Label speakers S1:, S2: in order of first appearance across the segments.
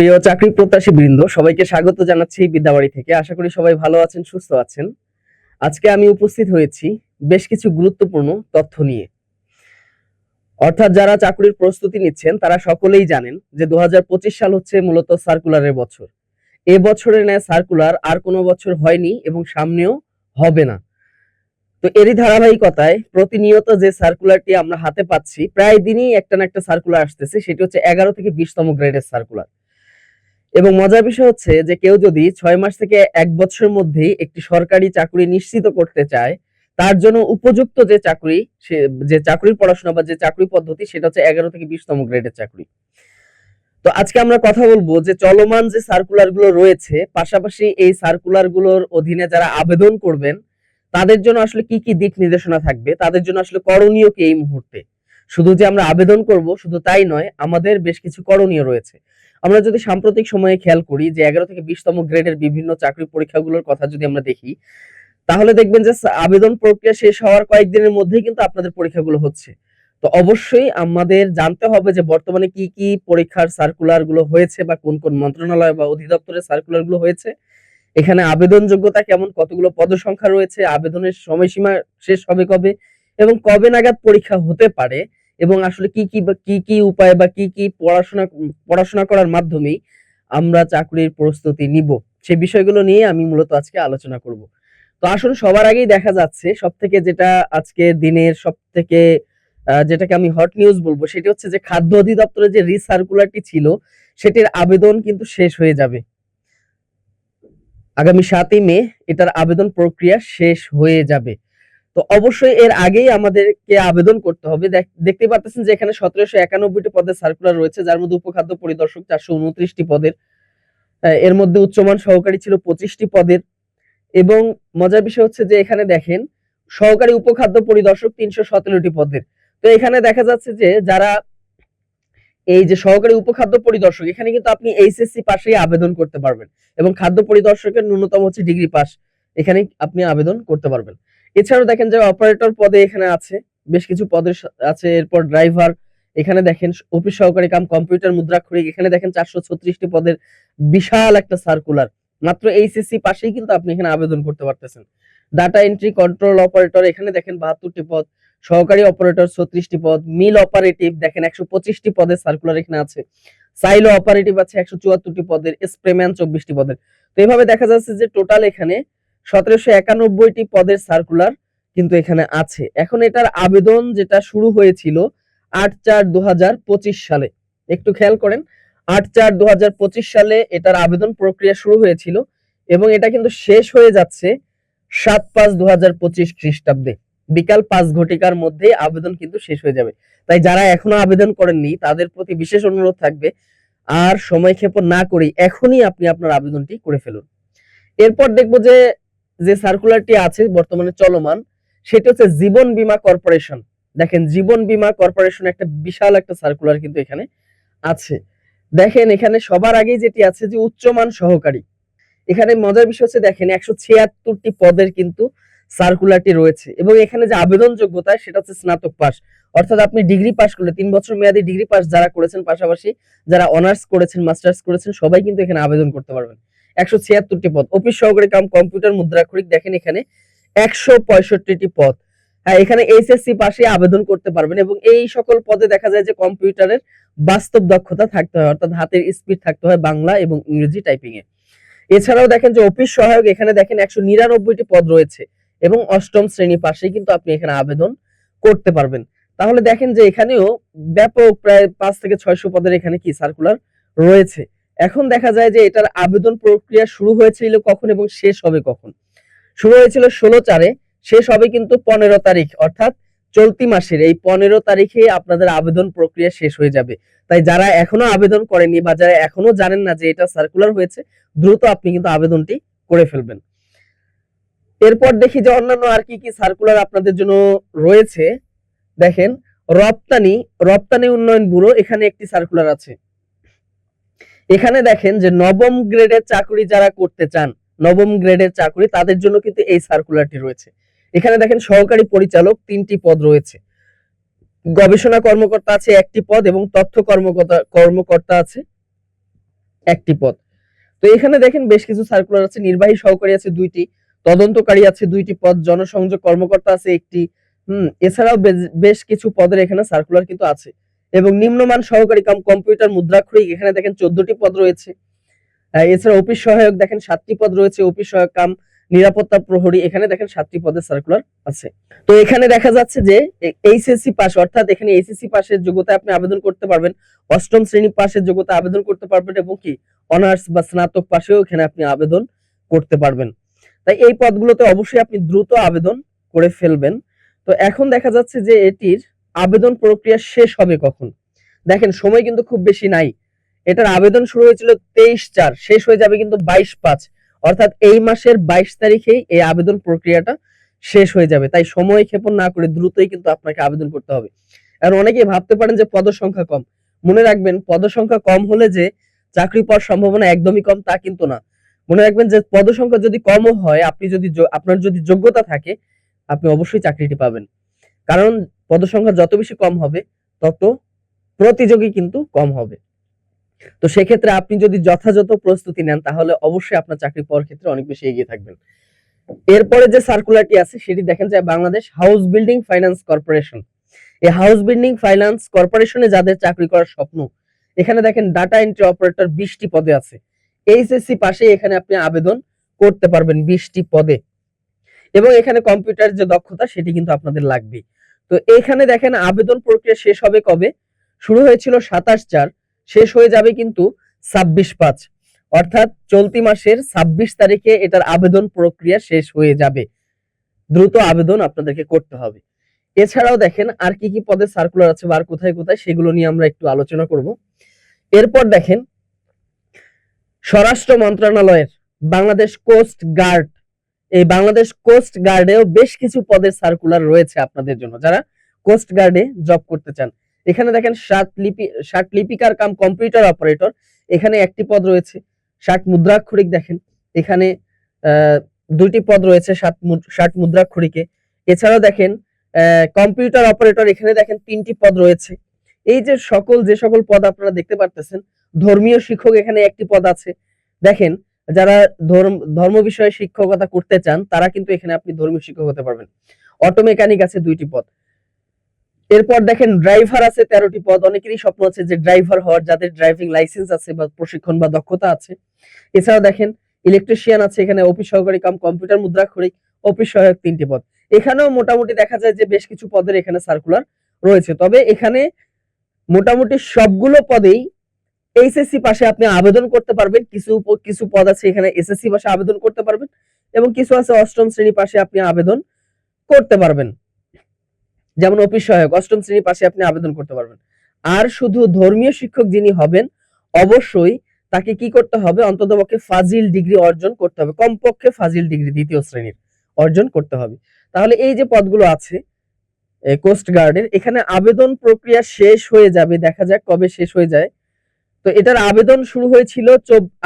S1: প্রিয় চাকরি প্রত্যাশী বৃন্দ, সবাইকে স্বাগত জানাচ্ছি বিদ্যাবাড়ি থেকে। আশা করি সবাই ভালো আছেন, সুস্থ আছেন। আজকে আমি উপস্থিত হয়েছি বেশ কিছু গুরুত্বপূর্ণ তথ্য নিয়ে। অর্থাৎ যারা চাকরির প্রস্তুতি নিচ্ছেন, তারা সকলেই জানেন যে দু সাল হচ্ছে মূলত সার্কুলারের বছর। এ বছরের ন্যায় সার্কুলার আর কোনো বছর হয়নি এবং সামনেও হবে না। তো এরই ধারাবাহিকতায় প্রতিনিয়ত যে সার্কুলারটি আমরা হাতে পাচ্ছি, প্রায় দিনই একটা না একটা সার্কুলার আসতেছে, সেটি হচ্ছে এগারো থেকে বিশতম গ্রেডের সার্কুলার। এবং মজার বিষয় হচ্ছে যে কেউ যদি ছয় মাস থেকে এক বছরের মধ্যেই একটি সরকারি চাকরি নিশ্চিত করতে চায়, তার জন্য উপযুক্ত যে চাকরি, সে, যে চাকরির পড়াশোনা বা যে চাকরি পদ্ধতি, সেটা হচ্ছে এগারো থেকে বিশতম গ্রেডের চাকরি। তো আজকে আমরা কথা বলব যে চলমান যে সার্কুলারগুলো রয়েছে, পাশাপাশি এই সার্কুলারগুলোর অধীনে যারা আবেদন করবেন, তাদের জন্য আসলে কি কি দিক নির্দেশনা থাকবে, তাদের জন্য আসলে করণীয় কি এই মুহূর্তে? শুধু যে আমরা আবেদন করব, শুধু তাই নয়, আমাদের বেশ কিছু করণীয় রয়েছে। আমরা যদি সাম্প্রতিক সময়ে খেয়াল করি যে এগারো থেকে বিশতম গ্রেডের বিভিন্ন চাকরি পরীক্ষাগুলোর কথা যদি আমরা দেখি, তাহলে দেখবেন যে আবেদন প্রক্রিয়া শেষ হওয়ার কয়েকদিনের মধ্যেই কিন্তু আপনাদের পরীক্ষাগুলো হচ্ছে। তো অবশ্যই আমাদের জানতে হবে যে বর্তমানে কি কি পরীক্ষার সার্কুলারগুলো হয়েছে বা কোন কোন মন্ত্রণালয় বা অধিদপ্তরের সার্কুলারগুলো হয়েছে। এখানে আবেদন যোগ্যতা কেমন, কতগুলো পদসংখ্যা রয়েছে, আবেদনের সময়সীমা শেষ হবে কবে এবং কবে নাগাদ পরীক্ষা হতে পারে। এবং আসলে কি কি কি কি উপায় বা কি কি পড়াশোনা পড়াশোনা করার মাধ্যমেই আমরা চাকরির প্রস্তুতি নিব। সেই বিষয়গুলো নিয়ে আমি মূলত আজকে আলোচনা করব। তো আসলে সবার আগেই দেখা যাচ্ছে সব থেকে যেটা আজকে দিনের সব থেকে যেটাকে আমি হট নিউজ বলব, সেটি হচ্ছে যে খাদ্য অধিদপ্তরের যে রিসার্কুলারটি ছিল, সেটির আবেদন কিন্তু শেষ হয়ে যাবে। আগামী সাতই মে এটার আবেদন প্রক্রিয়া শেষ হয়ে যাবে। তো অবশ্যই এর আগেই আমাদেরকে আবেদন করতে হবে। দেখতে পাচ্ছেন যে এখানে সতেরোশো একানব্বইটি পদের সার্কুলার রয়েছে, যার মধ্যে উপখাদ্য পরিদর্শক চারশো উনত্রিশটি পদের। এর মধ্যে উচ্চমান সহকারী ছিল পঁচিশটি পদের। এবং মজার বিষয় হচ্ছে যে এখানে দেখেন, সহকারী উপখাদ্য পরিদর্শক তিনশো সতেরোটি পদের। তো এখানে দেখা যাচ্ছে যে যারা এই যে সহকারী উপখাদ্য পরিদর্শক, এখানে কিন্তু আপনি এইচএসসি পাশেই আবেদন করতে পারবেন। এবং খাদ্য পরিদর্শকের ন্যূনতম হচ্ছে ডিগ্রি পাস এখানে আপনি আবেদন করতে পারবেন। এছাড়াও দেখেন যে অপারেটর পদে এখানে আছে, বেশ কিছু পদের আছে, এরপর ড্রাইভার এখানে দেখেন অফিস সহকারী কাম কম্পিউটার মুদ্রাক্ষরিক, এখানে দেখেন চারশো ছত্রিশটি পদের বিশাল একটা সার্কুলার মাত্র এইচএসসি পাশেই কিন্তু আপনি এখানে আবেদন করতে পারতেছেন। ডাটা এন্ট্রি কন্ট্রোল অপারেটর এখানে দেখেন বাহাত্তরটি পদ, সহকারী অপারেটর ছত্রিশটি পদ মিল অপারেটিভ দেখেন একশো পঁচিশটি পদের সার্কুলার এখানে আছে। সাইলো অপারেটিভ আছে একশো চুয়াত্তরটি পদের স্প্রেম্যান চব্বিশটি পদের। তো এইভাবে দেখা যাচ্ছে যে টোটাল এখানে সতেরোশো একানব্বইটি পদের সার্কুলার কিন্তু এখানে আছে। এখন এটার আবেদন যেটা শুরু হয়েছিল আট চার দু সালে। একটু খেয়াল করেন, আট চার দু সালে এটার আবেদন প্রক্রিয়া শুরু হয়েছিল এবং এটা কিন্তু শেষ হয়ে যাচ্ছে সাত পাঁচ দু হাজার পঁচিশ খ্রিস্টাব্দে। বিকাল পাঁচ ঘটিকার মধ্যে আবেদন কিন্তু শেষ হয়ে যাবে। তাই যারা এখনও আবেদন করেননি, তাদের প্রতি বিশেষ অনুরোধ থাকবে, আর সময় ক্ষেপণ না করি এখনই আপনি আপনার আবেদনটি করে ফেলুন। এরপর দেখব যে যে সার্কুলারটি আছে বর্তমানে চলমান, সেটি হচ্ছে জীবন বীমা কর্পোরেশন। দেখেন, জীবন বীমা কর্পোরেশন একটা বিশাল একটা সার্কুলার কিন্তু এখানে আছে। দেখেন, এখানে সবার আগে যেটি আছে যে উচ্চমান সহকারী। এখানে মজার বিষয় হচ্ছে, দেখেন, একশো ছিয়াত্তরটি পদের কিন্তু সার্কুলারটি রয়েছে এবং এখানে যে আবেদন যোগ্যতা, সেটা হচ্ছে স্নাতক পাস অর্থাৎ আপনি ডিগ্রি পাস করলে, তিন বছর মেয়াদী ডিগ্রি পাস যারা করেছেন, পাশাপাশি যারা অনার্স করেছেন মাস্টার্স করেছেন, সবাই কিন্তু এখানে আবেদন করতে পারবেন। একশো ছিয়াত্তরটি পদ। অফিস সহকারী কাম কম্পিউটার মুদ্রাক্ষরিক দেখেন এখানে একশো পঁয়ষট্টিটি পদ। হ্যাঁ এখানে এইচএসসি পাশে আবেদন করতে পারবেন এবং এই সকল পদে দেখা যায় যে কম্পিউটারের বাস্তব দক্ষতা থাকতে হয়, অর্থাৎ হাতের স্পিড থাকতে হয় বাংলা এবং ইংরেজি টাইপিং এ। এছাড়াও দেখেন যে অফিস সহায়ক এখানে দেখেন একশো নিরানব্বইটি পদ রয়েছে এবং অষ্টম শ্রেণি পাশে কিন্তু আপনি এখানে আবেদন করতে পারবেন। তাহলে দেখেন যে এখানেও ব্যাপক প্রায় পাঁচ থেকে ছয়শো পদের এখানে কি সার্কুলার রয়েছে। এখন দেখা যায় যে এটার আবেদন প্রক্রিয়া শুরু হয়েছিল কখন এবং শেষ হবে কখন? শুরু হয়েছিল ষোলো চারে, শেষ হবে কিন্তু পনেরো তারিখ, অর্থাৎ চলতি মাসের। এই পনেরো তারিখে আপনাদের আবেদন প্রক্রিয়া শেষ হয়ে যাবে। তাই যারা এখনও আবেদন করেনি বা যারা এখনও জানেন না যে এটা সার্কুলার হয়েছে, দ্রুত আপনি কিন্তু আবেদনটি করে ফেলবেন। এরপর দেখি যে অন্যান্য আর কি কি সার্কুলার আপনাদের জন্য রয়েছে। দেখেন, রপ্তানি রপ্তানি উন্নয়ন ব্যুরো, এখানে একটি সার্কুলার আছে। এখানে দেখেন যে নবম গ্রেডের চাকরি যারা করতে চান, নবম গ্রেডের চাকরি, তাদের জন্য কিন্তু এই সার্কুলারটি রয়েছে। এখানে দেখেন সহকারী পরিচালক তিনটি পদ রয়েছে। গবেষণা কর্মকর্তা আছে একটি পদ এবং তথ্য কর্মকর্তা কর্মকর্তা আছে একটি পদ। তো এখানে দেখেন বেশ কিছু সার্কুলার আছে, নির্বাহী সহকারী আছে দুইটি, তদন্তকারী আছে দুইটি পদ, জনসংযোগ কর্মকর্তা আছে একটি, হুম, এছাড়াও বেশ কিছু পদের এখানে সার্কুলার কিন্তু আছে। এবং নিম্নমান সহকারী কাম কম্পিউটার মুদ্রাক্ষরিক, এখানে দেখেন চোদ্দটি পদ রয়েছে। এছাড়া অফিস সহায়ক দেখেন সাতটি পদ রয়েছে, অফিস সহায়ক কাম, নিরাপত্তা প্রহরী, এখানে দেখেন সাতটি পদের সার্কুলার আছে। তো এখানে দেখা যাচ্ছে যে এইচএসসি পাস, অর্থাৎ এখানে এইচএসসি পাসের যোগ্যতা আপনি আবেদন করতে পারবেন, অষ্টম শ্রেণি পাসের যোগ্যতা আবেদন করতে পারবেন এবং কি অনার্স বা স্নাতক পাশেও এখানে আপনি আবেদন করতে পারবেন। তাই এই পদগুলোতে অবশ্যই আপনি দ্রুত আবেদন করে ফেলবেন। তো এখন দেখা যাচ্ছে যে এটির আবেদন প্রক্রিয়া শেষ হবে কখন? দেখেন, সময় কিন্তু খুব বেশি নাই। এটার আবেদন শুরু হয়েছিল তেইশ চার, শেষ হয়ে যাবে কিন্তু বাইশ পাঁচ। অর্থাৎ এই মাসের বাইশ তারিখেই এই আবেদন প্রক্রিয়াটা শেষ হয়ে যাবে। তাই সময় ক্ষেপণ না করে দ্রুতই কিন্তু আপনাকে আবেদন করতে হবে। আর অনেকেই ভাবতে পারেন যে পদ সংখ্যা কম। মনে রাখবেন পদ সংখ্যা কম হলে যে চাকরি পাওয়ার সম্ভাবনা একদমই কম তা কিন্তু না। মনে রাখবেন যে পদ সংখ্যা যদি কমও হয়, আপনি যদি আপনার যদি যোগ্যতা থাকে, আপনি অবশ্যই চাকরিটি পাবেন। কারণ পদ সংখ্যা যত বেশি কম হবে, তত প্রতিযোগী কিন্তু কম হবে। তো সেক্ষেত্রে আপনি যদি যথাযথ প্রস্তুতি নেন, তাহলে অবশ্যই আপনার চাকরি পাওয়ার ক্ষেত্রে অনেক বেশি এগিয়ে থাকবেন। এরপরে যে সার্কুলারটি আছে, সেটি দেখেন যায় Bangladesh house building finance corporation এই হাউস বিল্ডিং ফাইন্যান্স কর্পোরেশনে যাদের চাকরি করার স্বপ্ন, এখানে দেখেন ডাটা এন্ট্রি অপারেটর বিশটি পদে আছে। এইচএসসি পাশে এখানে আপনি আবেদন করতে পারবেন বিশটি পদে। এবং এখানে কম্পিউটার যে দক্ষতা, সেটি কিন্তু আপনাদের লাগবে তো এখানে দেখেন আবেদন প্রক্রিয়া শেষ হবে কবে? শুরু হয়েছিল সাতাশ চার, শেষ হয়ে যাবে কিন্তু ছাব্বিশ পাঁচ। অর্থাৎ চলতি মাসের ছাব্বিশ তারিখে এটার আবেদন প্রক্রিয়া শেষ হয়ে যাবে। দ্রুত আবেদন আপনাদেরকে করতে হবে। এছাড়াও দেখেন আর কি কি পদে সার্কুলার আছে বা আর কোথায় কোথায়, সেগুলো নিয়ে আমরা একটু আলোচনা করব। এরপর দেখেন স্বরাষ্ট্র মন্ত্রণালয়ের বাংলাদেশ কোস্ট গার্ড এই বাংলাদেশ কোস্ট গার্ডেও বেশ কিছু পদের সার্কুলার রয়েছে আপনাদের জন্য, যারা কোস্ট গার্ডে জব করতে চান। এখানে দেখেন ষাট লিপি, ষাট লিপিকার কাম কম্পিউটার অপারেটর এখানে একটি পদ রয়েছে, ষাট মুদ্রাক্ষরিক দেখেন, এখানে দুইটি পদ রয়েছে ষাট ষাট মুদ্রাক্ষরিকে। এছাড়াও দেখেন কম্পিউটার অপারেটর এখানে দেখেন তিনটি পদ রয়েছে। এই যে সকল যে সকল পদ আপনারা দেখতে পারতেছেন, ধর্মীয় শিক্ষক এখানে একটি পদ আছে। দেখেন যারা ধর্ম ধর্ম বিষয়ে শিক্ষকতা করতে চান, তারা কিন্তু এখানে আপনি ধর্মীয় শিক্ষক হতে পারবেন। অটো মেকানিক আছে দুইটি পদ এরপর দেখেন, ড্রাইভার আছে তেরোটি পদ অনেকেরই স্বপ্ন আছে যে ড্রাইভার হওয়ার, যাদের ড্রাইভিং লাইসেন্স আছে বা প্রশিক্ষণ বা দক্ষতা আছে। এছাড়াও দেখেন, ইলেকট্রিশিয়ান আছে এখানে, অফিস সহকারী কাম, কম্পিউটার, মুদ্রাক্ষরিক, অফিস সহায়ক তিনটি পদ এখানেও মোটামুটি দেখা যায় যে বেশ কিছু পদের এখানে সার্কুলার রয়েছে। তবে এখানে মোটামুটি সবগুলো পদেই এইচএসসি পাশে আপনি আবেদন করতে পারবেন। কিছু কিছু পদ আছে এখানে এসএসসি পাশে আবেদন করতে পারবেন এবং কিছু আছে অষ্টম শ্রেণি পাশে আপনি আবেদন করতে পারবেন। যেমন অফিস সহায়ক, অষ্টম শ্রেণি পাশে আপনি আবেদন করতে পারবেন। আর শুধু ধর্মীয় শিক্ষক যিনি হবেন, অবশ্যই তাকে কি করতে হবে? অন্ততপক্ষে ফাজিল ডিগ্রি অর্জন করতে হবে। কমপক্ষে ফাজিল ডিগ্রি দ্বিতীয় শ্রেণির অর্জন করতে হবে। তাহলে এই যে পদগুলো আছে কোস্ট গার্ডের এখানে আবেদন প্রক্রিয়া শেষ হয়ে যাবে। দেখা যাক কবে শেষ হয়ে যায়। তো এটার আবেদন শুরু হয়েছিল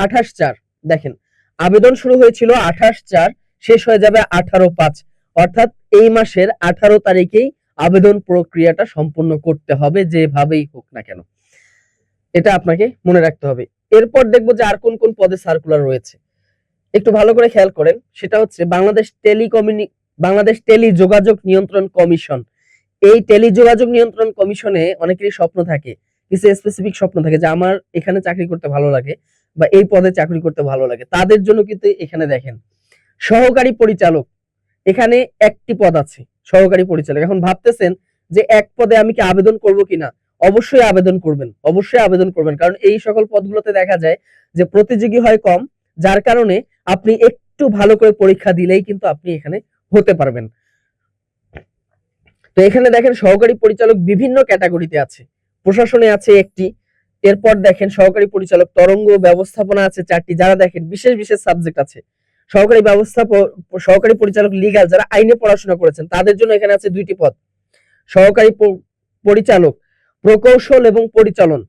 S1: আঠাশ চার, দেখেন। আবেদন শুরু হয়েছিল আঠাশ চার, শেষ হয়ে যাবে আঠারো পাঁচ। অর্থাৎ এই মাসের আঠারো তারিখেই আবেদন প্রক্রিয়াটা সম্পূর্ণ করতে হবে, যেভাবেই হোক না কেন। এটা আপনাকে মনে রাখতে হবে। এরপর দেখব যে আর কোন কোন পদে সার্কুলার রয়েছে। একটু ভালো করে খেয়াল করেন, সেটা হচ্ছে বাংলাদেশ টেলিকমিউনি বাংলাদেশ টেলি যোগাযোগ নিয়ন্ত্রণ কমিশন। এই টেলি যোগাযোগ নিয়ন্ত্রণ কমিশনে অনেকেরই স্বপ্ন থাকে কিছু স্পেসিফিক স্বপ্ন থাকে যে আমার এখানে চাকরি করতে ভালো লাগে বা এই পদে চাকরি করতে ভালো লাগে। তাদের জন্য কিন্তু এখানে দেখেন, সহকারী পরিচালক, এখানে একটি পদ আছে, সহকারী পরিচালক। এখন ভাবতেছেন যে এক পদে আমি কি আবেদন করব কিনা? অবশ্যই আবেদন করবেন, অবশ্যই আবেদন করবেন। কারণ এই সকল পদগুলোতে দেখা যায় যে প্রতিযোগী হয় কম, যার কারণে আপনি একটু ভালো করে পরীক্ষা দিলেই কিন্তু আপনি এখানে হতে পারবেন। তো এখানে দেখেন সহকারী পরিচালক বিভিন্ন ক্যাটাগরিতে আছে। প্রশাসনে আছে একটি। এরপর দেখেন সহকারী পরিচালক, তরঙ্গ ব্যবস্থাপনা আছে চারটি, যারা দেখেন বিশেষ বিশেষ সাবজেক্ট আছে। সহকারী ব্যবস্থাপ সহকারী পরিচালক লিগাল যারা আইনে পড়াশোনা করেছেন, তাদের জন্য এখানে আছে দুইটি পদ। সহকারী পরিচালক, প্রকৌশল এবং পরিচালন।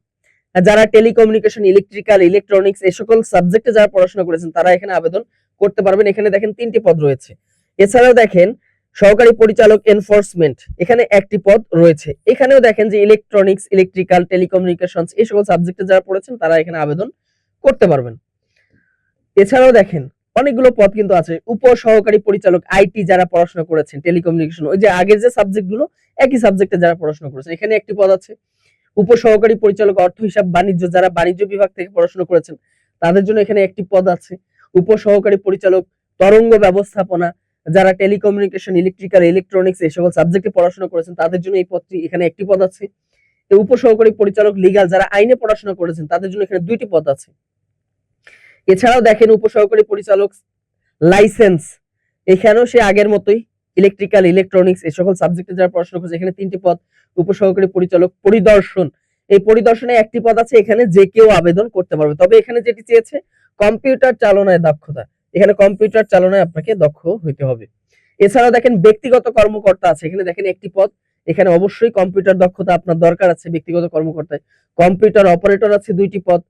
S1: যারা টেলিকমিউনিকেশন ইলেকট্রিক্যাল ইলেকট্রনিক্স এই সকল সাবজেক্টে যারা পড়াশোনা করেছেন, তারা এখানে আবেদন করতে পারবেন। এখানে দেখেন তিনটি পদ রয়েছে। এছাড়াও দেখেন সহকারী পরিচালক এনফোর্সমেন্ট এখানে একটি পদ রয়েছে। এখানেও দেখেন যে ইলেকট্রনিক্স ইলেকট্রিক্যাল টেলিকমিউনিকেশন এই সকল সাবজেক্টে যারা পড়েছেন, তারা এখানে আবেদন করতে পারবেন। এছাড়াও দেখেন, অনেকগুলো পদ কিন্তু আছে। উপ সহকারী পরিচালক আইটি যারা পড়াশোনা করেছেন টেলিকমিউনিকেশন ওই যে আগের যে সাবজেক্টগুলো, একই সাবজেক্টে যারা পড়াশোনা করেছেন, এখানে একটি পদ আছে। উপ সহকারী পরিচালক, অর্থ, হিসাব, বাণিজ্য যারা বাণিজ্য বিভাগ থেকে পড়াশোনা করেছেন, তাদের জন্য এখানে একটি পদ আছে। উপ সহকারী পরিচালক, তরঙ্গ ব্যবস্থাপনা যারা টেলিকমিউনিকেশন ইলেকট্রিক্যাল ইলেকট্রনিক্স এই সকল সাবজেক্টে পড়াশোনা করেছেন, তাদের জন্য এই পদটি এখানে একটি পদ আছে। উপসহকারী পরিচালক লিগাল যারা আইনে পড়াশোনা করেছেন, তাদের জন্য এখানে দুইটি পদ আছে। এছাড়াও দেখেন উপসহকারী পরিচালক লাইসেন্স এখানেও সে আগের মতোই ইলেকট্রিক্যাল ইলেকট্রনিক্স এই সকল সাবজেক্টে যারা পড়াশোনা করছে, এখানে তিনটি পদ, উপসহকারী পরিচালক, পরিদর্শন। এই পরিদর্শনে একটি পদ আছে, এখানে যে কেউ আবেদন করতে পারবে। তবে এখানে যেটি চেয়েছে কম্পিউটার চালনায় দক্ষতা। এখানে কম্পিউটার চালনায় আপনাকে দক্ষ হইতে হবে। এছাড়াও দেখেন ব্যক্তিগত কর্মকর্তা আছে। এখানে দেখেন একটি পদ। এখানে অবশ্যই কম্পিউটার দক্ষতা আপনার দরকার আছে ব্যক্তিগত কর্মকর্তায়। কম্পিউটার অপারেটর আছে দুইটি পদ।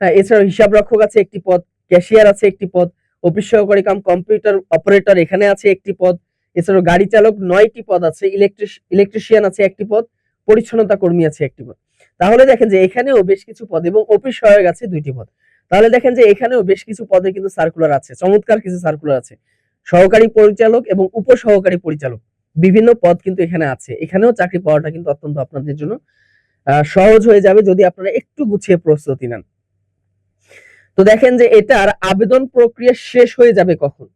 S1: হ্যাঁ এছাড়াও হিসাব রক্ষক আছে একটি পদ। ক্যাশিয়ার আছে একটি পদ। অফিস সহকারী কাম কম্পিউটার অপারেটর এখানে আছে একটি পদ। এছাড়াও গাড়ি চালক নয়টি পদ আছে। ইলেকট্রিক ইলেকট্রিশিয়ান আছে একটি পদ। পরিচ্ছন্নতা কর্মী আছে একটি পদ। তাহলে দেখেন যে এখানেও বেশ কিছু পদ এবং অফিস সহায়ক আছে দুইটি পদ। তাহলে দেখেন যে এখানেও বেশ কিছু পদে কিন্তু সার্কুলার আছে, চমৎকার কিছু সার্কুলার আছে। সহকারী পরিচালক এবং উপসহকারী পরিচালক, বিভিন্ন পদ কিন্তু এখানে আছে। এখানেও চাকরি পাওয়াটা কিন্তু অত্যন্ত আপনাদের জন্য সহজ হয়ে যাবে যদি আপনারা একটু গুছিয়ে প্রস্তুতি নেন। তো দেখেন যে এটার আবেদন প্রক্রিয়া শেষ হয়ে যাবে কখন?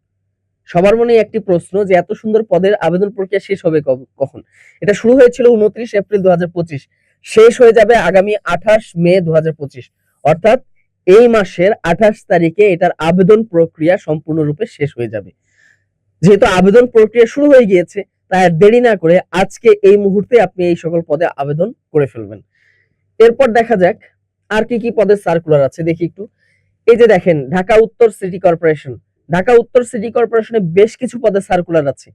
S1: সবার মনে একটি প্রশ্ন যে এত সুন্দর পদের আবেদন প্রক্রিয়া শেষ হবে কখন? এটা শুরু হয়েছিল উনত্রিশ এপ্রিল দু হাজার পঁচিশ, শেষ হয়ে যাবে আগামী আঠাশ মে দু হাজার পঁচিশ। অর্থাৎ এই মাসের আঠাশ তারিখে এটার আবেদন প্রক্রিয়া সম্পূর্ণরূপে শেষ হয়ে যাবে। যেহেতু আবেদন প্রক্রিয়া শুরু হয়ে গিয়েছে, তাই দেরি না করে আজকে এই মুহূর্তে আপনি এই সকল পদে আবেদন করে ফেলবেন। এরপর দেখা যাক আর কি কি পদের সার্কুলার আছে, দেখি একটু। এই যে দেখেন, ঢাকা উত্তর সিটি কর্পোরেশন। ঢাকা উত্তর সিটি কর্পোরেশনে বেশ কিছু পদে সার্কুলার আছে।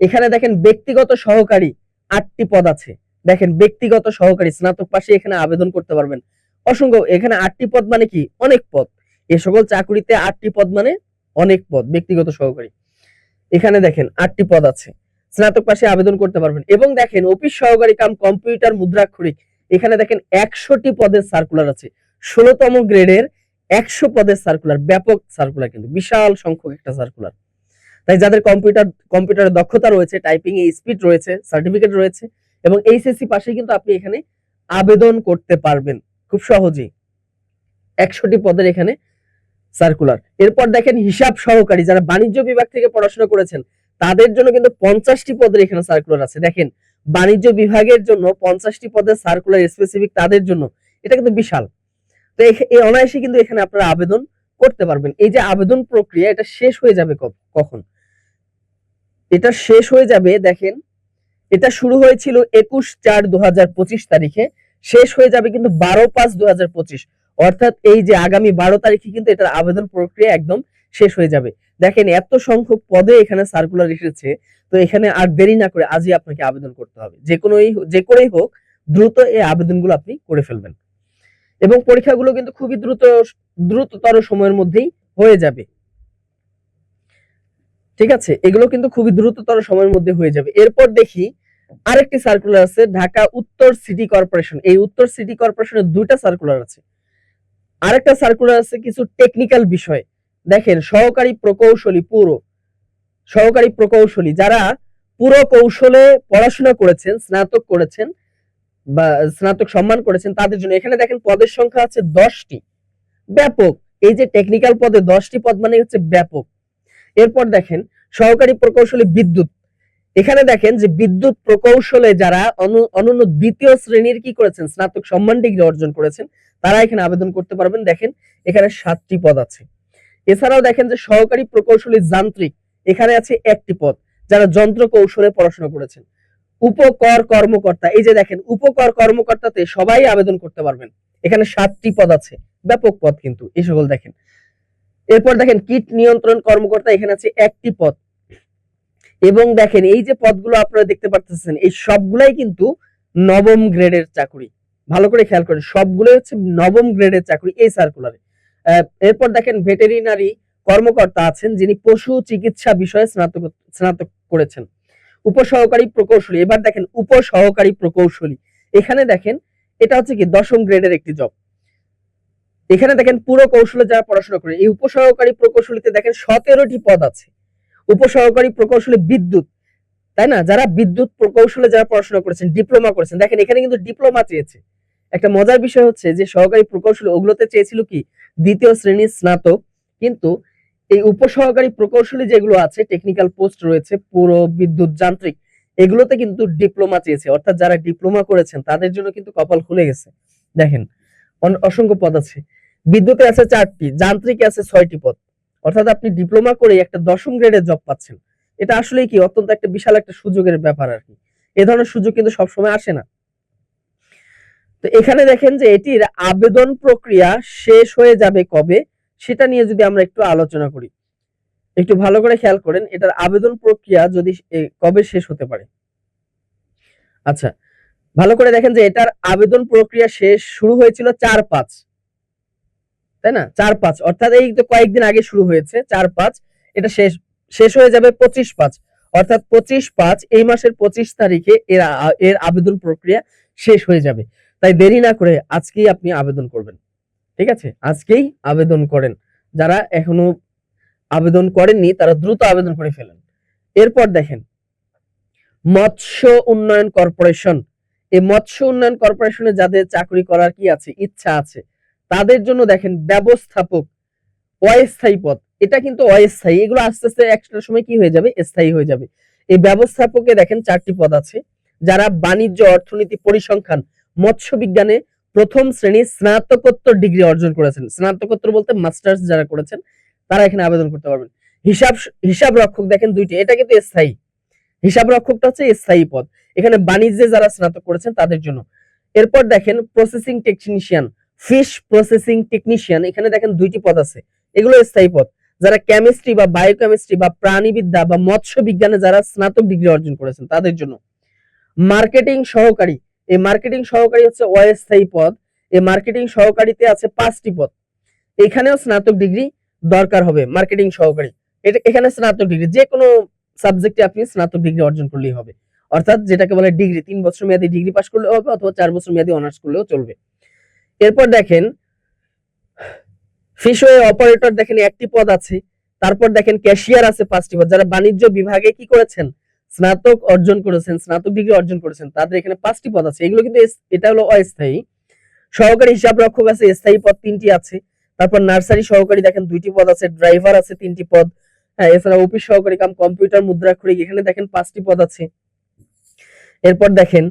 S1: এখানে দেখেন ব্যক্তিগত সহকারী আটটি পদ আছে। দেখেন ব্যক্তিগত সহকারী, স্নাতক পাশে এখানে আবেদন করতে পারবেন। অসংখ্য, এখানে আটটি পদ মানে কি? অনেক পদ। এ সকল চাকুরিতে আটটি পদ মানে অনেক পদ, ব্যক্তিগত সহকারী। এখানে দেখেন, আটটি পদ আছে। স্নাতক পাশে আবেদন করতে পারবেন। এবং দেখেন, অফিস সহকারী কাম কম্পিউটার মুদ্রাক্ষরিক। এখানে দেখেন, একশোটি পদের সার্কুলার আছে। ষোলোতম গ্রেডের একশো পদের সার্কুলার ব্যাপক সার্কুলার কিন্তু, বিশাল সংখ্যক একটা সার্কুলার তাই যাদের কম্পিউটার কম্পিউটারের দক্ষতা রয়েছে টাইপিং এ স্পিড রয়েছে সার্টিফিকেট রয়েছে, এবং এইচএসসি পাশে কিন্তু আপনি এখানে আবেদন করতে পারবেন। খুব সহজেই। একশোটি পদের এখানে সার্কুলার এরপর দেখেন হিসাব সহকারী, যারা বাণিজ্য বিভাগ থেকে পড়াশোনা করেছেন, তাদের জন্য কিন্তু পঞ্চাশটি পদের এখানে সার্কুলার আছে। দেখেন, বাণিজ্য বিভাগের জন্য পঞ্চাশটি পদের সার্কুলার স্পেসিফিক তাদের জন্য। এটা কিন্তু বিশাল। তো এই অনায়াসে কিন্তু এখানে আপনারা আবেদন করতে পারবেন। এই যে আবেদন প্রক্রিয়া, এটা শেষ হয়ে যাবে কখন? এটা শেষ হয়ে যাবে, দেখেন, এটা শুরু হয়েছিল একুশ চার দু তারিখে। শেষ হয়ে যাবে কিন্তু বারো পাঁচ দু অর্থাৎ এই যে আগামী বারো তারিখে কিন্তু এটার আবেদন প্রক্রিয়া একদম শেষ হয়ে যাবে। দেখেন, এত সংখ্যক পদে এখানে সার্কুলার এসেছে, তো এখানে আর দেরি না করে আজই আপনাকে আবেদন করতে হবে। যে কোনোই, যে করেই হোক, দ্রুত এই আবেদনগুলো আপনি করে ফেলবেন। এবং পরীক্ষাগুলো কিন্তু খুবই দ্রুত, দ্রুততর সময়ের মধ্যেই হয়ে যাবে। ঠিক আছে? এগুলো কিন্তু খুবই দ্রুততর সময়ের মধ্যে হয়ে যাবে। এরপর দেখি আরেকটি সার্কুলার আছে, ঢাকা উত্তর সিটি কর্পোরেশন এই উত্তর সিটি কর্পোরেশনের দুইটা সার্কুলার আছে। আরেকটা সার্কুলার আছে কিছু টেকনিক্যাল বিষয়। দেখেন, সহকারী প্রকৌশলী পুরো। সহকারী প্রকৌশলী, যারা পুরো কৌশলে পড়াশোনা করেছেন, স্নাতক করেছেন বা স্নাতক সম্মান করেছেন, তাদের জন্য। এখানে দেখেন পদের সংখ্যা আছে দশটি। ব্যাপক। এই যে টেকনিক্যাল পদে দশটি পদ মানে হচ্ছে ব্যাপক। এরপর দেখেন, সহকারী প্রকৌশলী বিদ্যুৎ। এখানে দেখেন যে বিদ্যুৎ প্রকৌশলে যারা অনু- অনন্য দ্বিতীয় শ্রেণির কি করেছেন? স্নাতক সম্মান ডিগ্রি অর্জন করেছেন, তারা এখানে আবেদন করতে পারবেন। দেখেন, এখানে সাতটি পদ আছে। এছাড়াও দেখেন যে সহকারী প্রকৌশলী যান্ত্রিক, এখানে আছে একটি পদ, যারা যন্ত্র কৌশলে পড়াশোনা করেছেন। উপকর কর্মকর্তা, এই যে দেখেন, উপকর কর্মকর্তাতে সবাই আবেদন করতে পারবেন। এখানে সাতটি পদ আছে, ব্যাপক পদ কিন্তু, এই সকল দেখেন। এরপর দেখেন, কীট নিয়ন্ত্রণ কর্মকর্তা, এখানে আছে একটি পদ। এবং দেখেন, এই যে পদগুলো আপনারা দেখতে পারতেছেন, এই সবগুলাই কিন্তু নবম গ্রেডের চাকরি। ভালো করে খেয়াল করেন, সবগুলোই হচ্ছে নবম গ্রেডের চাকরি এই সার্কুলারে এরপর দেখেন ভেটেরিনারি কর্মকর্তা আছেন যিনি পশু চিকিৎসা বিষয়ে স্নাতক স্নাতক করেছেন। উপসহকারী প্রকৌশলী, এবার দেখেন, উপসহকারী প্রকৌশলী। এখানে দেখেন, এটা হচ্ছে কি, দশম গ্রেডের একটি জব এখানে দেখেন, পুরো কৌশলে যারা পড়াশোনা করে, এই উপসহকারী প্রকৌশলীতে দেখেন, সতেরোটি পদ আছে। উপসহকারী প্রকৌশলী বিদ্যুৎ, তাই না? যারা বিদ্যুৎ প্রকৌশলে যারা পড়াশোনা করেছেন, ডিপ্লোমা করেছেন, দেখেন এখানে কিন্তু ডিপ্লোমা চেয়েছে। একটা মজার বিষয় হচ্ছে যে, সহকারী প্রকৌশলী ওগুলোতে চেয়েছিল কি? দ্বিতীয় শ্রেণির স্নাতক, কিন্তু এই উপসহকারী প্রকৌশলী যেগুলো আছে টেকনিক্যাল পোস্ট রয়েছে, পুরো বিদ্যুৎ যান্ত্রিক, এগুলোতে কিন্তু ডিপ্লোমা চেয়েছে। অর্থাৎ যারা ডিপ্লোমা করেছেন, তাদের জন্য কিন্তু কপাল খুলে গেছে। দেখেন অসংখ্য পদ আছে। বিদ্যুতে আছে চারটি, যান্ত্রিকে আছে ছয়টি পদ। অর্থাৎ আপনি ডিপ্লোমা করে একটা দশম গ্রেডের জব পাচ্ছেন। এটা আসলে কি? অত্যন্ত একটা বিশাল একটা সুযোগের ব্যাপার আর কি। এ ধরনের সুযোগ কিন্তু সবসময় আসে না। তো এখানে দেখেন যে এটির আবেদন প্রক্রিয়া শেষ হয়ে যাবে কবে? সেটা নিয়ে যদি আমরা একটু আলোচনা করি। একটু ভালো করে খেয়াল করেন, এটার আবেদন প্রক্রিয়া যদি কবে শেষ হতে পারে? আচ্ছা ভালো করে দেখেন যে এটার আবেদন প্রক্রিয়া শেষ শুরু হয়েছিল চার পাঁচ। তাই না? চার পাঁচ অর্থাৎ এই তো কয়েকদিন আগে শুরু হয়েছে চার পাঁচ এটা শেষ শেষ হয়ে যাবে পঁচিশ পাঁচ অর্থাৎ পঁচিশ পাঁচ এই মাসের পঁচিশ তারিখে এর এর আবেদন প্রক্রিয়া শেষ হয়ে যাবে। তাই দেরি না করে আজকেই আপনি আবেদন করবেন। ঠিক আছে? আজকেই আবেদন করেন। যারা এখনও আবেদন করেননি, তারা দ্রুত আবেদন করে ফেলেন। এরপর দেখেন, মৎস্য উন্নয়ন কর্পোরেশন। এই মৎস্য উন্নয়ন কর্পোরেশনে যাদের চাকরি করার কি আছে, ইচ্ছা আছে তাদের জন্য দেখেন ব্যবস্থাপক, অস্থায়ী পদ। এটা কিন্তু অস্থায়ী। এগুলো আস্তে আস্তে একটা সময় কি হয়ে যাবে? স্থায়ী হয়ে যাবে। এই ব্যবস্থাপকে দেখেন চারটি পদ আছে। যারা বাণিজ্য, অর্থনীতি, পরিসংখ্যান, মৎস্য বিজ্ঞানে প্রথম শ্রেণির স্নাতকোত্তর ডিগ্রি অর্জন করেছেন। স্নাতকোত্তর বলতে মাস্টার্স যারা করেছেন, তারা এখানে আবেদন করতে পারবেন। হিসাব হিসাব রক্ষক দেখেন দুইটি। এটা কিন্তু স্থায়ী। হিসাব রক্ষকটা হচ্ছে স্থায়ী পদ। এখানে বাণিজ্যে যারা স্নাতক করেছেন, তাদের জন্য। এরপর দেখেন processing technician fish processing technician এখানে দেখেন দুইটি পদ আছে। এগুলো স্থায়ী পদ। যারা কেমিস্ট্রি বা বায়োকেমিস্ট্রি বা প্রাণীবিদ্যা বা মৎস্য বিজ্ঞানে যারা স্নাতক ডিগ্রি অর্জন করেছেন, তাদের জন্য। মার্কেটিং সহকারী, এই মার্কেটিং সহকারী হচ্ছে অস্থায়ী পদ। এই মার্কেটিং সহকারীতে আছে পাঁচটি পদ। এখানেও স্নাতক ডিগ্রি দরকার হবে মার্কেটিং সহকারী। এটা, এখানে স্নাতক ডিগ্রি যে কোনো সাবজেক্টে আপনি স্নাতক ডিগ্রি অর্জন করলেই হবে। অর্থাৎ যেটাকে বলে ডিগ্রি তিন বছর মেয়াদী ডিগ্রি পাস করলেও হবে অথবা চার বছর মেয়াদী অনার্স করলেও চলবে। এরপর দেখেন ফিশওয়ে অপারেটর দেখেন একটি পদ আছে, তারপর দেখেন ক্যাশিয়ার আছে পাঁচটি পদ, যারা বাণিজ্য বিভাগে কি করেছেন? স্নাতক অর্জন করেছেন, স্নাতক ডিগ্রি অর্জন করেছেন, তাদের এখানে পাঁচটি পদ আছে, এগুলো কিন্তু এটা হলো অস্থায়ী। সহকারী হিসাব রক্ষক আছে, স্থায়ী পদ তিনটি আছে, তারপর নার্সারি সহকারী দেখেন দুইটি পদ আছে ড্রাইভার আছে তিনটি পদ হ্যাঁ এছাড়া অফিস সহকারী কাম কম্পিউটার মুদ্রাক্ষরিক এখানে দেখেন পাঁচটি পদ আছে। এরপর দেখেন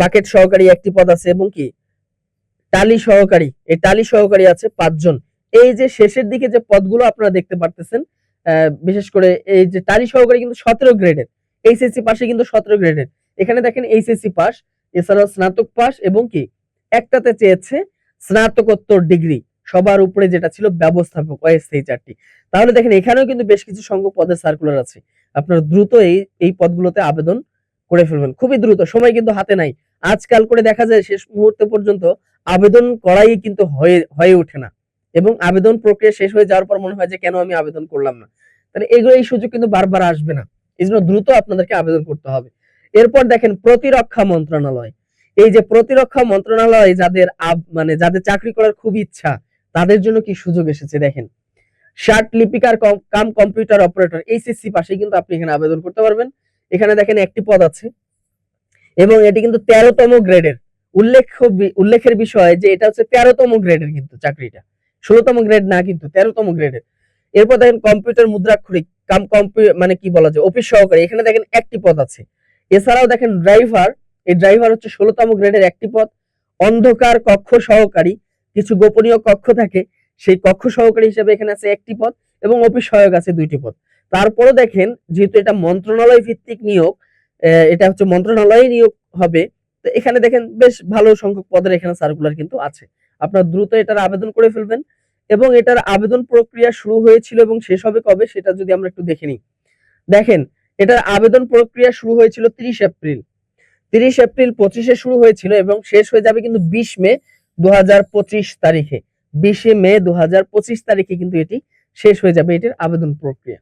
S1: বাকেট সহকারী একটি পদ আছে, এবং কি? টালি সহকারী, এই টালি সহকারী আছে পাঁচজন। এই যে শেষের দিকে যে পদগুলো আপনারা দেখতে পারতেছেন বিশেষ করে এই যে টালি সহকারী কিন্তু সতেরো গ্রেডের, এইচএসসি পাশে কিন্তু সতেরো গ্রেডের। এখানে দেখেন এইচএসসি পাস এছাড়াও স্নাতক পাস এবং কি, একটাতে চেয়েছে স্নাতকোত্তর ডিগ্রি, সবার উপরে যেটা ছিল ব্যবস্থাপক, অস্থায়ী চারটি। তাহলে দেখেন এখানেও কিন্তু বেশ কিছু সংখ্যক পদের সার্কুলার আছে। আপনারা দ্রুত এই এই পদগুলোতে আবেদন করে ফেলবেন, খুবই দ্রুত, সময় কিন্তু হাতে নাই। আজকাল করে দেখা যায় শেষ মুহূর্তে পর্যন্ত আবেদন করাই কিন্তু হয়ে হয়ে ওঠে না। এবং আবেদন প্রক্রিয়া শেষ হয়ে যাওয়ার পর মনে হয় যে কেন আমি আবেদন করলাম না। তাহলে এগুলো এই সুযোগ কিন্তু বারবার আসবে না। এই জন্য দ্রুত আপনাদেরকে আবেদন করতে হবে। এরপর দেখেন প্রতিরক্ষা মন্ত্রণালয়। এই যে প্রতিরক্ষা মন্ত্রণালয় যাদের মানে যাদের চাকরি করার খুব ইচ্ছা, তাদের জন্য কি সুযোগ এসেছে দেখেন? শার্ট, লিপিকার কাম কম্পিউটার অপারেটর, এইচএসসি পাশে কিন্তু আপনি এখানে আবেদন করতে পারবেন। এখানে দেখেন একটি পদ আছে। এবং এটি কিন্তু তেরোতম গ্রেডের। উল্লেখ্য উল্লেখের বিষয় যে এটা হচ্ছে তেরোতম গ্রেডের কিন্তু চাকরিটা। ষোলোতম গ্রেড না কিন্তু তেরোতম গ্রেডের। এরপর দেখেন কম্পিউটার মুদ্রাক্ষরিক, কাম মানে কি বলা যায়, অফিস সহকারী, এখানে দেখেন একটি পদ আছে। এছাড়াও দেখেন ড্রাইভার, এই ড্রাইভার হচ্ছে ষোলোতম গ্রেডের একটি পদ। অন্ধকার কক্ষ সহকারী, কিছু গোপনীয় কক্ষ থাকে, সেই কক্ষ সহকারী হিসেবে এখানে আছে একটি পদ এবং অফিস সহায়ক আছে দুইটি পদ। তারপরে দেখেন, যেহেতু এটা মন্ত্রণালয় ভিত্তিক নিয়োগ এটা হচ্ছে মন্ত্রণালয়ে নিয়োগ হবে তো এখানে দেখেন বেশ ভালো সংখ্যক পদের এখানে সার্কুলার কিন্তু আছে। আপনারা দ্রুত এটার আবেদন করে ফেলবেন এবং এটার আবেদন প্রক্রিয়া শুরু হয়েছিল এবং শেষ হবে কবে সেটা যদি আমরা একটু দেখে নিই। দেখেন, এটার আবেদন প্রক্রিয়া শুরু হয়েছিল তিরিশ এপ্রিল। তিরিশ এপ্রিল পঁচিশে শুরু হয়েছিল এবং শেষ হয়ে যাবে কিন্তু বিশ মে দু হাজার পঁচিশ তারিখে। বিশে মে দু হাজার পঁচিশ তারিখে কিন্তু এটি শেষ হয়ে যাবে এটির আবেদন প্রক্রিয়া।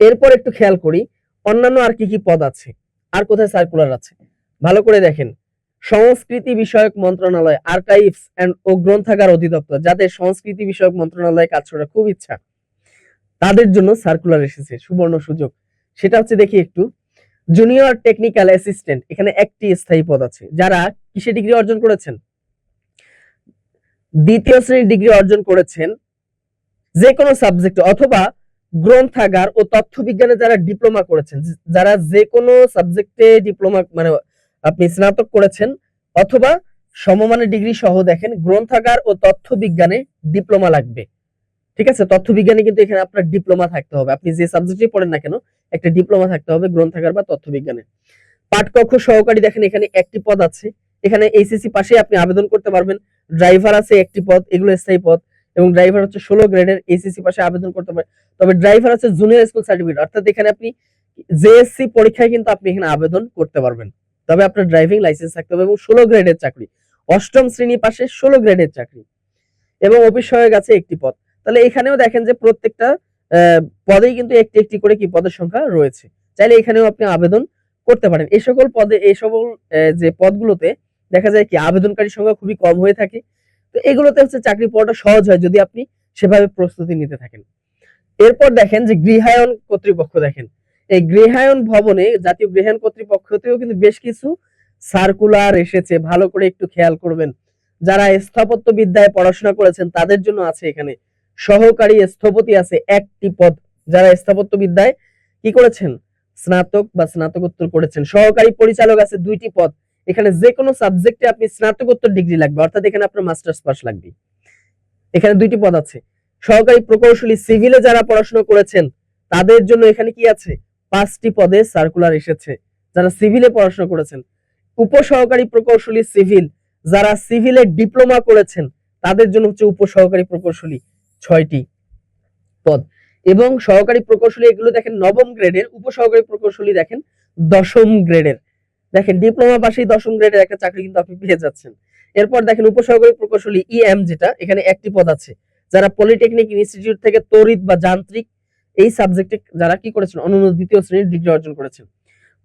S1: এরপর একটু খেয়াল করি, অন্যান্য আর কি কি পদ আছে? আর কোথায় সার্কুলার আছে? ভালো করে দেখেন। সংস্কৃতি বিষয়ক মন্ত্রণালয় আর্কাইভস এন্ড ও গ্রন্থাগার অধিদপ্তর যাদের সংস্কৃতি বিষয়ক মন্ত্রণালয়ে কাজ করার খুব ইচ্ছা। তাদের জন্য সার্কুলার এসেছে, সুবর্ণ সুযোগ। সেটা হচ্ছে দেখি একটু। জুনিয়র টেকনিক্যাল অ্যাসিস্ট্যান্ট এখানে একটি স্থায়ী পদ আছে। যারা কিসে ডিগ্রি অর্জন করেছেন? দ্বিতীয় শ্রেণির ডিগ্রি অর্জন করেছেন যে কোনো সাবজেক্টে অথবা গ্রন্থাগার ও তথ্য বিজ্ঞানে যারা ডিপ্লোমা করেছেন, যারা যে কোনো সাবজেক্টে ডিপ্লোমা মানে আপনি স্নাতক করেছেন অথবা সমমানের ডিগ্রি সহ দেখেন গ্রন্থাগার ও তথ্য বিজ্ঞানে ডিপ্লোমা লাগবে। ঠিক আছে? তথ্য বিজ্ঞানে কিন্তু এখানে আপনার ডিপ্লোমা থাকতে হবে। আপনি যে সাবজেক্টে পড়েন না কেন, একটা ডিপ্লোমা থাকতে হবে গ্রন্থাগার বা তথ্য বিজ্ঞানে পাঠকক্ষ সহকারী দেখেন এখানে একটি পদ আছে। এখানে এইচএসসি পাশে আপনি আবেদন করতে পারবেন। ড্রাইভার আছে একটি পদ, এগুলো স্থায়ী পদ এবং ড্রাইভার হচ্ছে ষোলো গ্রেডের এইচএসসি পাশে আবেদন করতে পারেন তবে ড্রাইভার আছে জুনিয়র স্কুল সার্টিফিকেট, অর্থাৎ এখানে আপনি জেএসসি পরীক্ষায় কিন্তু আপনি এখানে আবেদন করতে পারবেন। তবে আপনার ড্রাইভিং লাইসেন্স থাকতে হবে এবং ষোলো গ্রেডের চাকরি। অষ্টম শ্রেণি পাশে ষোলো গ্রেডের চাকরি। এবং অফিস সহায়ক আছে একটি পদ। তাহলে এখানেও দেখেন যে প্রত্যেকটা পদেই কিন্তু একটি একটি করে কি পদের সংখ্যা রয়েছে। চাইলে এখানেও আপনি আবেদন করতে পারেন। এই সকল পদে এই সকল যে পদগুলোতে দেখা যায় কি আবেদনকারী সংখ্যা খুবই কম হয়ে থাকে। তো এগুলোতে হচ্ছে চাকরি পাওয়াটা সহজ হয় যদি আপনি সেভাবে প্রস্তুতি নিতে থাকেন। এরপর দেখেন যে গৃহায়ন কর্তৃপক্ষ দেখেন। এই গৃহায়ন ভবনে জাতীয় গৃহায়ন কর্তৃপক্ষতেও কিন্তু বেশ কিছু সার্কুলার এসেছে, ভালো করে একটু খেয়াল করবেন। যারা স্থাপত্য বিদ্যায় পড়াশোনা করেছেন তাদের জন্য আছে এখানে। সহকারী স্থপতি আছে একটি পদ। যারা স্থাপত্য বিদ্যায় কি করেছেন? স্নাতক বা স্নাতকোত্তর করেছেন। সহকারী পরিচালক আছে দুইটি পদ। এখানে যে কোনো সাবজেক্টে আপনি স্নাতকোত্তর ডিগ্রি লাগবে, অর্থাৎ এখানে আপনার মাস্টার্স পাস লাগবে। এখানে দুইটি পদ আছে। সহকারী প্রকৌশলী সিভিলে যারা পড়াশোনা করেছেন, তাদের জন্য এখানে কি আছে? পাঁচটি পদে সার্কুলার এসেছে, যারা সিভিলে পড়াশোনা করেছেন। উপসহকারী প্রকৌশলী সিভিল যারা সিভিলে ডিপ্লোমা করেছেন, তাদের জন্য হচ্ছে উপসহকারী প্রকৌশলী ছয়টি পদ। এবং সহকারী প্রকৌশলী এগুলো দেখেন নবম গ্রেডের উপসহকারী প্রকৌশলী দেখেন দশম গ্রেডের দেখেন ডিপ্লোমা পাশেই দশম গ্রেডের একটা চাকরি কিন্তু আপনি পেয়ে যাচ্ছেন। এরপর দেখেন উপসহকারী প্রকৌশলী ইএম যেটা, এখানে একটি পদ আছে, যারা পলিটেকনিক ইনস্টিটিউট থেকে তড়িৎ বা যান্ত্রিক এই সাবজেক্টে যারা কি করেছেন? অনন্য দ্বিতীয় শ্রেণির ডিগ্রি অর্জন করেছেন।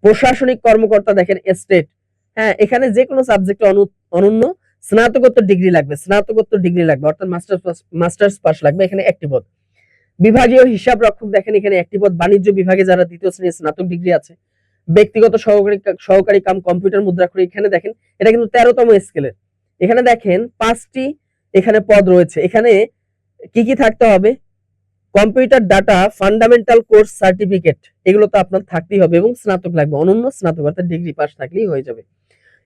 S1: প্রশাসনিক কর্মকর্তা দেখেন এস্টেট হ্যাঁ এখানে যে কোনো সাবজেক্টে অনন্য স্নাতকোত্তর ডিগ্রি লাগবে। স্নাতকোত্তর ডিগ্রি লাগবে, অর্থাৎ মাস্টার্স মাস্টার্স পাস লাগবে এখানে একটি পদ। বিভাগীয় হিসাব রক্ষক দেখেন এখানে একটি পদ। বাণিজ্য বিভাগে যারা দ্বিতীয় শ্রেণির স্নাতক ডিগ্রি আছে, ব্যক্তিগত সহকারী সহকারী কাম কম্পিউটার মুদ্রাক্ষরী এখানে দেখেন, এটা কিন্তু তেরোতম স্কেলের এখানে দেখেন পাঁচটি এখানে পদ রয়েছে। এখানে কি কি থাকতে হবে? Computer data fundamental course certificate, এগুলো তো আপনার থাকতেই হবে এবং স্নাতক লাগবে, অনন্য স্নাতক, অর্থাৎ ডিগ্রি পাস থাকলেই হয়ে যাবে।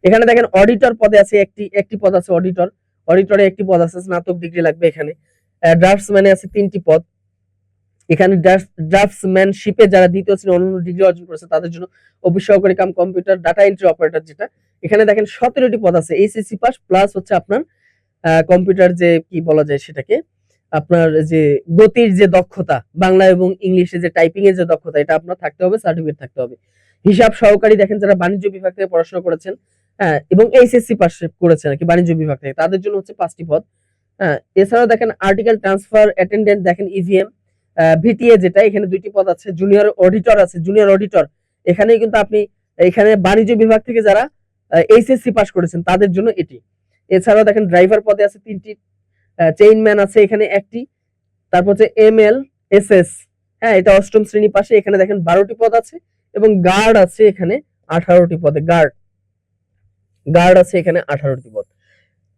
S1: এখানে দেখেন অডিটর পদে আছে একটি একটি পদ আছে অডিটর, অডিটরে একটি পদ আছে স্নাতক ডিগ্রি লাগবে এখানে। ড্রাফটসম্যানে আছে তিনটি পদ। এখানে ড্রাফটসম্যানশিপে যারা দ্বিতীয় শ্রেণি অনন্য ডিগ্রি অর্জন করেছে, তাদের জন্য অফিস সহকারী cum computer, data entry operator যেটা। এখানে দেখেন সতেরোটি পদ আছে এইচএসসি পাস, প্লাস হচ্ছে আপনার কম্পিউটার যে, কি বলা যায় সেটাকে আপনার যে গতির যে দক্ষতা, বাংলা এবং ইংলিশে যে টাইপিং এর যে দক্ষতা, এটা আপনার থাকতে হবে সার্টিফিকেট থাকতে হবে। হিসাব সহকারী দেখেন যারা বাণিজ্য বিভাগ থেকে পড়াশোনা করেছেন হ্যাঁ এবং এইচএসসি পাস করেছেন আর কি, বাণিজ্য বিভাগ থেকে, তাদের জন্য হচ্ছে পাঁচটি পদ। হ্যাঁ এছাড়াও দেখেন আর্টিকেল ট্রান্সফার অ্যাটেন্ডেন্ট দেখেন ইভিএম ভিটিএ যেটা, এখানে দুইটি পদ আছে জুনিয়র অডিটর আছে জুনিয়র অডিটর এখানে কিন্তু আপনি, এখানে বাণিজ্য বিভাগ থেকে যারা এইচএসসি পাস করেছেন, তাদের জন্য এটি। এছাড়াও দেখেন ড্রাইভার পদে আছে তিনটি চেইনম্যান আছে এখানে একটি। তারপর হচ্ছে এম এল এস এস হ্যাঁ এটা অষ্টম শ্রেণি পাশে। এখানে দেখেন বারোটি পদ আছে এবং গার্ড আছে এখানে আঠারোটি পদে। গার্ড গার্ড আছে এখানে আঠারোটি পদ।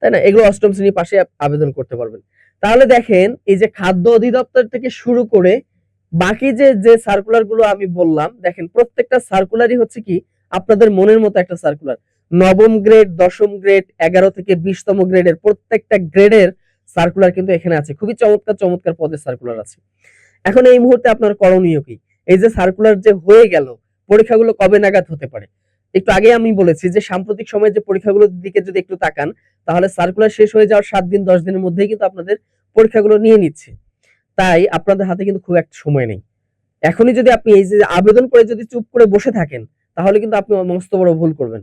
S1: তাই না? এগুলো অষ্টম শ্রেণি পাশে আবেদন করতে পারবেন। তাহলে দেখেন, এই যে খাদ্য অধিদপ্তর থেকে শুরু করে বাকি যে যে সার্কুলারগুলো আমি বললাম, দেখেন প্রত্যেকটা সার্কুলারই হচ্ছে কি, আপনাদের মনের মতো একটা সার্কুলার নবম গ্রেড দশম গ্রেড এগারো থেকে বিশতম গ্রেডের প্রত্যেকটা গ্রেডের সার্কুলার কিন্তু এখানে আছে। খুবই চমৎকার চমৎকার পদের সার্কুলার আছে। এখন এই মুহূর্তে আপনার করণীয় কি? এই যে সার্কুলার যে হয়ে গেল, পরীক্ষাগুলো কবে নাগাদ হতে পারে? একটু আগে আমি বলেছি যে, সাম্প্রতিক সময়ে যে পরীক্ষাগুলোর দিকে যদি একটু তাকান, তাহলে সার্কুলার শেষ হয়ে যাওয়ার সাত দিন, দশ দিনের মধ্যেই কিন্তু আপনাদের পরীক্ষাগুলো নিয়ে নিচ্ছে। তাই আপনাদের হাতে কিন্তু খুব একটা সময় নেই। এখনই যদি আপনি এই যে আবেদন করে যদি চুপ করে বসে থাকেন, তাহলে কিন্তু আপনি মস্ত বড় ভুল করবেন।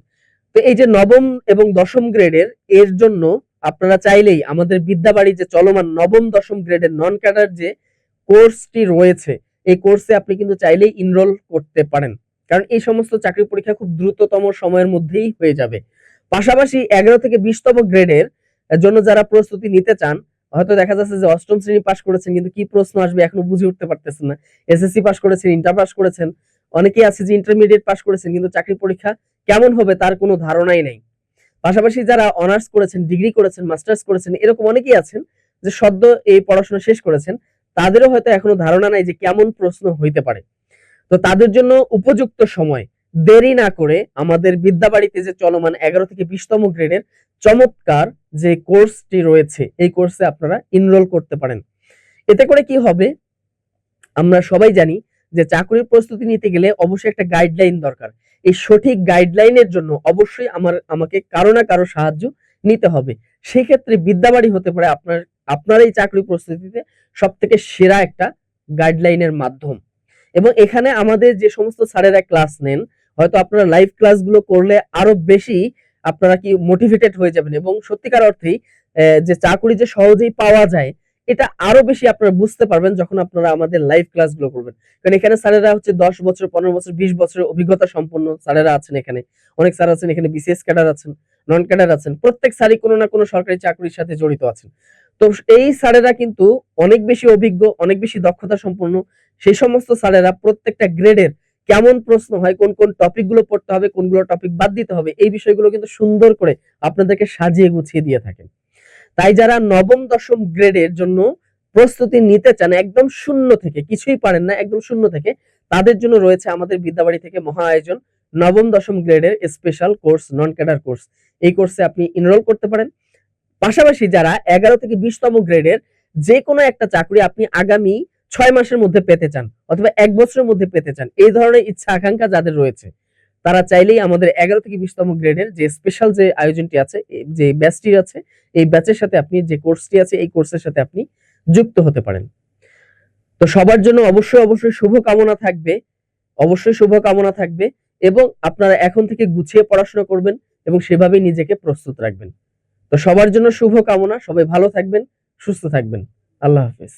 S1: তো এই যে নবম এবং দশম গ্রেডের এর জন্য আপনারা চাইলেই আমাদের বিদ্যাবাড়ি যে চলমান নবম, দশম গ্রেডের নন ক্যাডার যে কোর্সটি রয়েছে, এই কোর্সে আপনি কিন্তু চাইলেই ইনরোল করতে পারেন। কারণ এই সমস্ত চাকরি পরীক্ষা খুব দ্রুততম সময়ের মধ্যেই হয়ে যাবে। পাশাপাশি এগারো থেকে বিশতম গ্রেডের জন্য যারা প্রস্তুতি নিতে চান, হয়তো দেখা যাচ্ছে যে অষ্টম শ্রেণি পাশ করেছেন, কিন্তু কি প্রশ্ন আসবে এখনও বুঝে উঠতে পারতেছেন না। এসএসসি পাশ করেছেন, ইন্টার পাস করেছেন, অনেকেই আছে যে ইন্টারমিডিয়েট পাশ করেছেন, কিন্তু চাকরি পরীক্ষা কেমন হবে তার কোনো ধারণাই নেই। পাশাপাশি যারা অনার্স করেছেন ডিগ্রি করেছেন মাস্টার্স করেছেন, এরকম অনেকেই আছেন যে সদ্য এই পড়াশোনা শেষ করেছেন, তাদেরও হয়তো এখনও ধারণা নাই যে কেমন প্রশ্ন হইতে পারে। তো তাদের জন্য উপযুক্ত সময়, দেরি না করে আমাদের বিদ্যাবাড়িতে যে চলমান এগারো থেকে বিশতম গ্রেডের চমৎকার যে কোর্সটি রয়েছে, এই কোর্সে আপনারা ইনরোল করতে পারেন। এতে করে কি হবে? আমরা সবাই জানি যে চাকরির প্রস্তুতি নিতে গেলে অবশ্যই একটা গাইডলাইন দরকার। এই সঠিক গাইডলাইনের জন্য অবশ্যই আমার, আমাকে কারও না কারও সাহায্য নিতে হবে। সেক্ষেত্রে বিদ্যাবাড়ি হতে পারে আপনার আপনার এই চাকরি প্রস্তুতিতে সব থেকে সেরা একটা গাইডলাইনের মাধ্যম। এবং এখানে আমাদের যে সমস্ত স্যারেরা ক্লাস নেন, হয়তো আপনারা লাইভ ক্লাসগুলো করলে আরও বেশি আপনারা কি মোটিভেটেড হয়ে যাবেন। এবং সত্যিকার অর্থেই যে চাকরি যে সহজেই পাওয়া যায় এটা আরও বেশি আপনারা বুঝতে পারবেন যখন আপনারা আমাদের লাইভ ক্লাসগুলো করবেন। কারণ এখানে স্যারেরা হচ্ছে দশ বছর, পনেরো বছর, বিশ বছরের অভিজ্ঞতা সম্পন্ন স্যারেরা আছেন এখানে। অনেক স্যার আছেন, এখানে বিসিএস ক্যাডার আছেন নন ক্যাডার আছেন, প্রত্যেক স্যারই কোনো না কোনো সরকারি চাকরির সাথে জড়িত আছেন। তো এই স্যারেরা কিন্তু অনেক বেশি অভিজ্ঞ, অনেক বেশি দক্ষতা সম্পন্ন। সেই সমস্ত স্যারেরা প্রত্যেকটা গ্রেডের কেমন প্রশ্ন হয়, কোন কোন টপিকগুলো পড়তে হবে, কোনগুলো টপিক বাদ দিতে হবে, এই বিষয়গুলো কিন্তু সুন্দর করে আপনাদেরকে সাজিয়ে গুছিয়ে দিয়ে থাকেন। তাই যারা নবম, দশম গ্রেডের জন্য প্রস্তুতি নিতে চান, একদম শূন্য থেকে, কিছুই পারেন না, একদম শূন্য থেকে, তাদের জন্য রয়েছে আমাদের বিদ্যাবাড়ি থেকে মহা আয়োজন, নবম, দশম গ্রেডের special course non cadre course এই কোর্সে আপনি এনরোল করতে পারেন। পাশাপাশি যারা এগারো থেকে বিশতম গ্রেডের যে কোনো একটা চাকরি আপনি আগামী ছয় মাসের মধ্যে পেতে চান, অথবা এক বছরের মধ্যে পেতে চান, এই ধরনের ইচ্ছা আকাঙ্ক্ষা যাদের রয়েছে তারা চাইলেই আমাদের এগারো থেকে বিশতম গ্রেডের যে স্পেশাল যে আয়োজনটি আছে যে ব্যাচটি আছে, এই ব্যাচের সাথে আপনি যে কোর্সটি আছে, এই কোর্সের সাথে আপনি যুক্ত হতে পারেন। তো সবার জন্য অবশ্যই অবশ্যই শুভ কামনা থাকবে, অবশ্যই শুভ কামনা থাকবে এবং আপনারা এখন থেকে গুছিয়ে পড়াশোনা করবেন এবং সেভাবেই নিজেকে প্রস্তুত রাখবেন। তো সবার জন্য শুভ কামনা সবাই ভালো থাকবেন, সুস্থ থাকবেন। আল্লাহ হাফিজ।